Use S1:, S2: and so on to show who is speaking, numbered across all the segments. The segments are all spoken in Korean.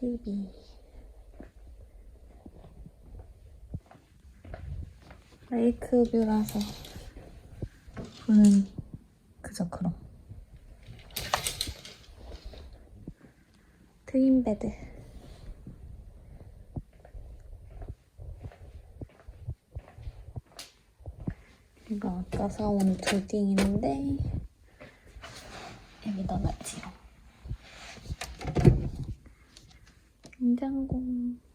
S1: TV. 레이크 뷰라서 보는 그저 그럼. 트윈 베드. 이거 아까 사온 두딩인데 여기다 놨지요. 냉장고.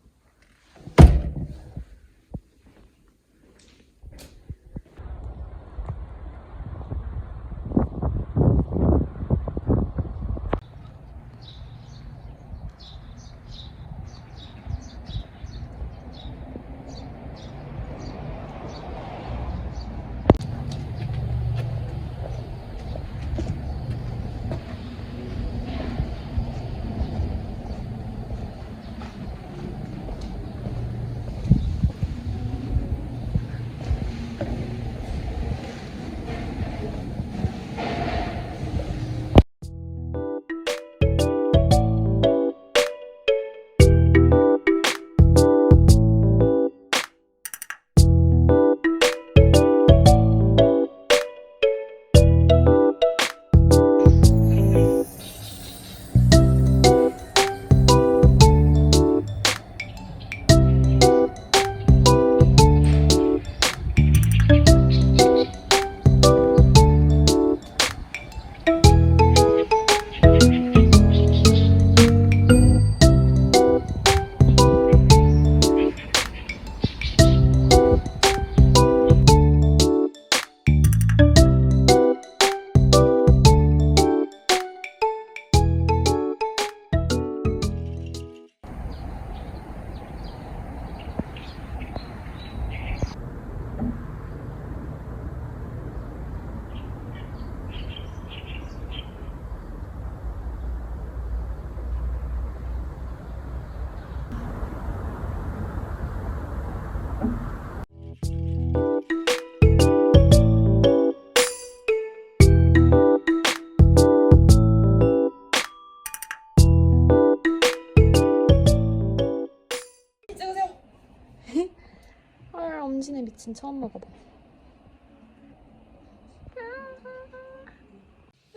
S1: 미친 처음 먹어봐.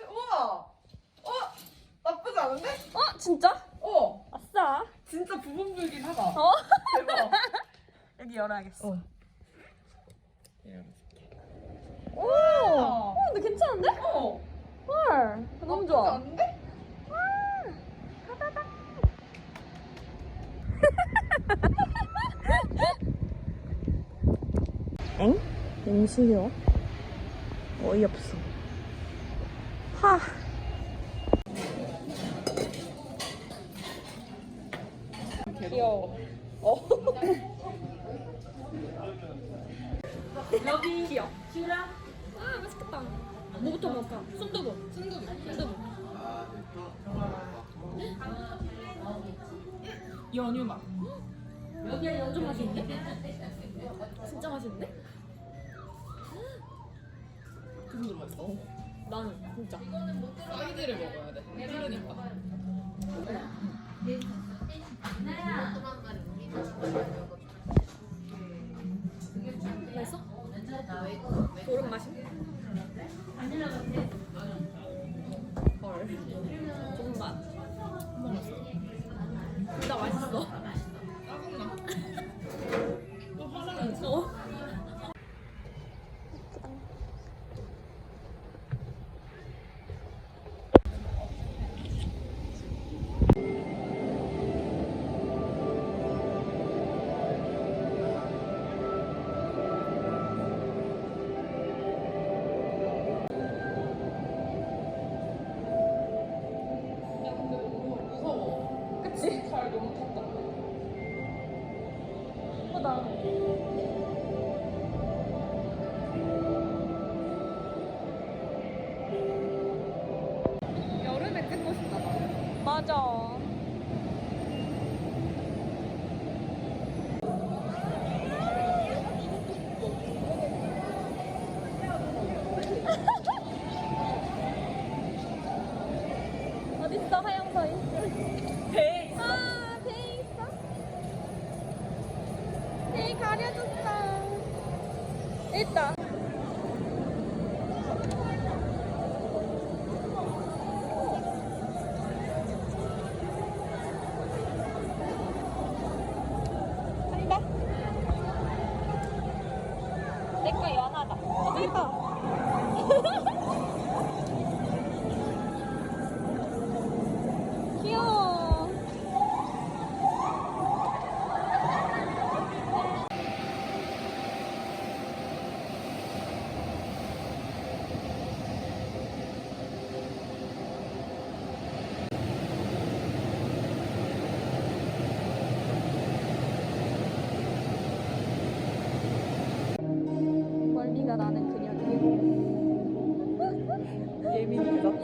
S2: 우와! 어? 나쁘지 않은데?
S1: 어 진짜?
S2: 어!
S1: 아싸.
S2: 진짜 부분불긴 하다.
S1: 어?
S2: 대박.
S1: 여기 열어야겠어.
S2: 어.
S1: 오. 어, 근데 괜찮은데?
S2: 어!
S1: 헐. 너무
S2: 나쁘지
S1: 좋아.
S2: 않은데?
S1: 엥? 음식이요? 어이없어. 하. 귀여워. 어. 여기 귀여워. 아 맛있겠다. 뭐부터 먹을까? 순두부. 순두부. 순두부.
S2: 연유 맛.
S1: 여기에 연좀 맛있는데? 진짜 맛있는데? 나는 진짜.
S2: 사이드를 먹어야 돼. 그러니까.
S1: 예쁘다.
S2: 여름에 찍고 싶다.
S1: 맞아. 어딨어 하영서이?
S2: 배
S1: 있다. 내거 연하다. 어, 저기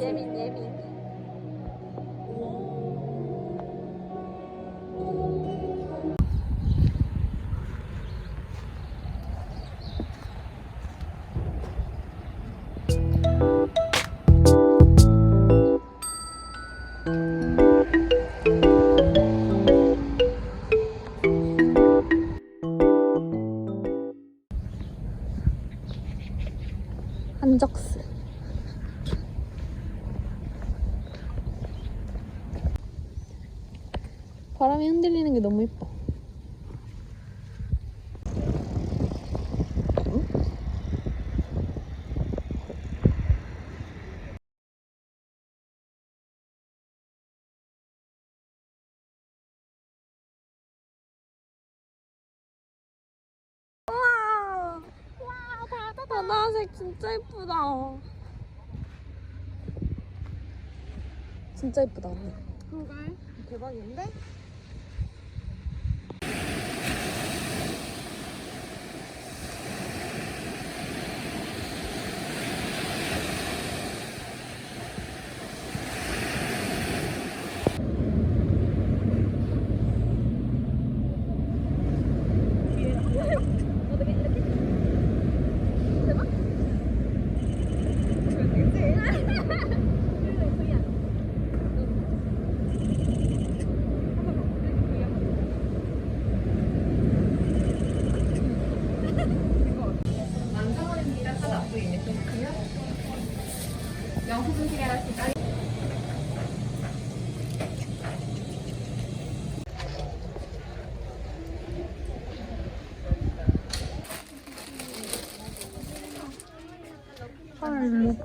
S2: 예민
S1: 예민. 한적스. 바람이 흔들리는 게 너무 예뻐. 와, 와 바다 바다색 진짜 예쁘다. 진짜 예쁘다.
S2: 그러게. 대박인데? 완성원입니다. 하나 앞으로 있네. 좀 크면. 영수증 시간 하시다.
S1: 헐,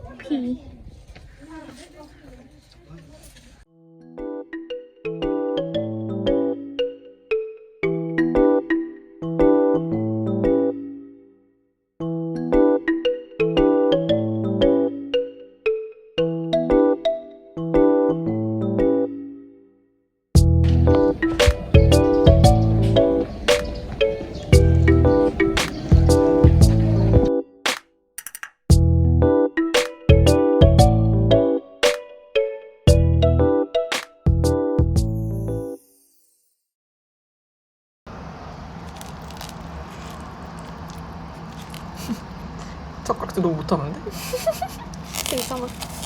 S2: 젓가락질 너무 못하는데?
S1: 괜찮아.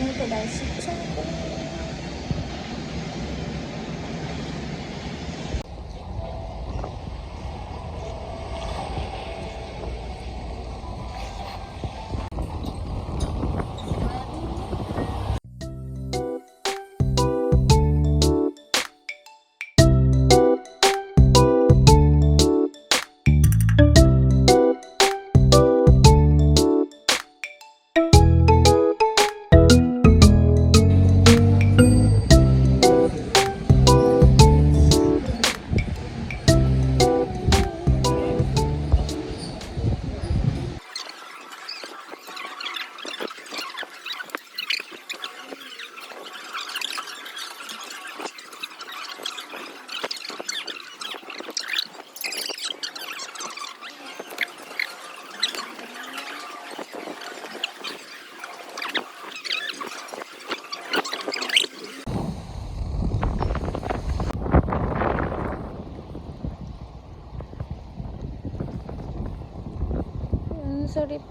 S1: 思うと大。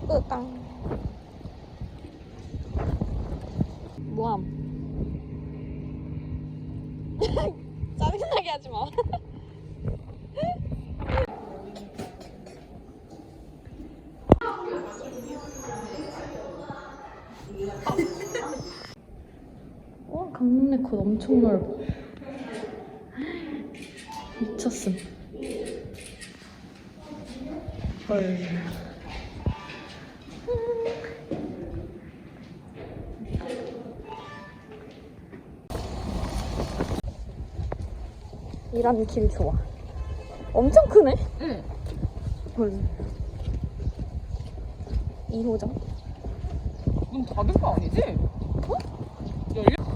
S1: 이쁘다. 뭐함? 짜증나게 하지 마. 와, 강릉내 컷 엄청 넓어. 미쳤음. 헐. 이란 길 좋아. 엄청 크네?
S2: 응.
S1: 헐. 2호점?
S2: 문 닫은 거 아니지? 열려?